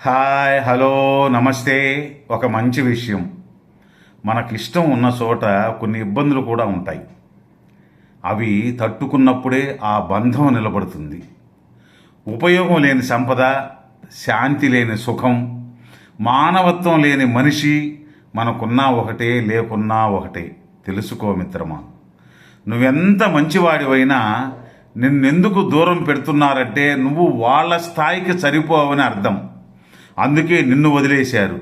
Hi hello నమస్తే. ఒక మంచి విషయం. మనకిష్టం ఉన్న చోట కొన్ని ఇబ్బందులు కూడా ఉంటాయి. అవి తట్టుకున్నప్పుడే ఆ బంధం నిలబడుతుంది. ఉపయోగం లేని సంపద శాంతి లేని సుఖం మానవత్వం లేని మనిషి మనకున్నా ఒకటే లేకున్నా ఒకటే. తెలుసుకో మిత్రమా నువ్వెంత మంచివాడివైనా నిన్నెందుకు దూరం పెడుతున్నారంటే నువ్వు వాళ్ళ స్థాయికి సరిపోవని అర్థం. అందుకే నిన్ను వదిలేశారు.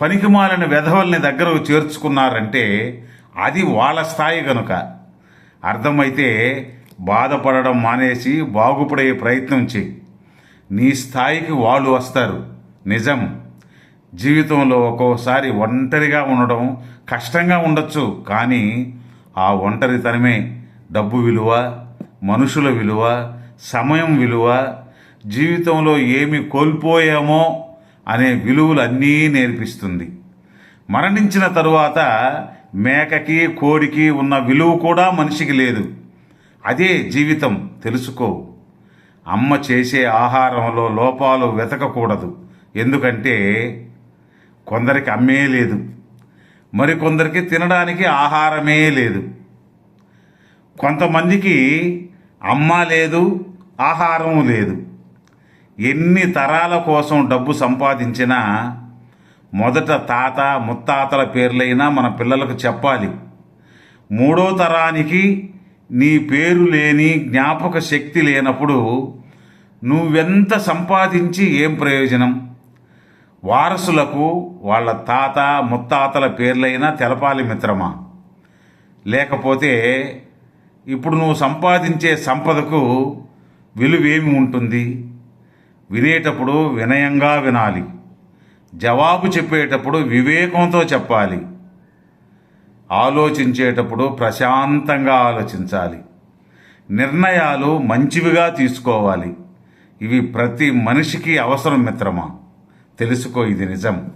పనికిమాలిన వెధవల్ని దగ్గరకు చేర్చుకున్నారంటే అది వాళ్ళ స్థాయి కనుక అర్థమైతే బాధపడడం మానేసి బాగుపడే ప్రయత్నం చేయి. నీ స్థాయికి వాళ్ళు వస్తారు. నిజం. జీవితంలో ఒక్కోసారి ఒంటరిగా ఉండడం కష్టంగా ఉండొచ్చు కానీ ఆ ఒంటరితనమే డబ్బు విలువ మనుషుల విలువ సమయం విలువ జీవితంలో ఏమి కోల్పోయామో అనే విలువలన్నీ నేర్పిస్తుంది. మరణించిన తరువాత మేకకి కోడికి ఉన్న విలువ కూడా మనిషికి లేదు. అదే జీవితం తెలుసుకో. అమ్మ చేసే ఆహారంలో లోపాలు వెతకకూడదు. ఎందుకంటే కొందరికి అమ్మే లేదు. మరికొందరికి తినడానికి ఆహారమే లేదు. కొంతమందికి అమ్మ లేదు ఆహారం లేదు. ఎన్ని తరాల కోసం డబ్బు సంపాదించినా మొదట తాత ముత్తాతల పేర్లైనా మన పిల్లలకు చెప్పాలి. మూడో తరానికి నీ పేరు లేని జ్ఞాపక శక్తి లేనప్పుడు నువ్వెంత సంపాదించి ఏం ప్రయోజనం? వారసులకు వాళ్ళ తాత ముత్తాతల పేర్లైనా తెలపాలి మిత్రమా? లేకపోతే ఇప్పుడు నువ్వు సంపాదించే సంపదకు విలువేమి ఉంటుంది? వినేటప్పుడు వినయంగా వినాలి. జవాబు చెప్పేటప్పుడు వివేకంతో చెప్పాలి. ఆలోచించేటప్పుడు ప్రశాంతంగా ఆలోచించాలి. నిర్ణయాలు మంచివిగా తీసుకోవాలి. ఇవి ప్రతి మనిషికి అవసరం మిత్రమా? తెలుసుకో ఇది నిజం.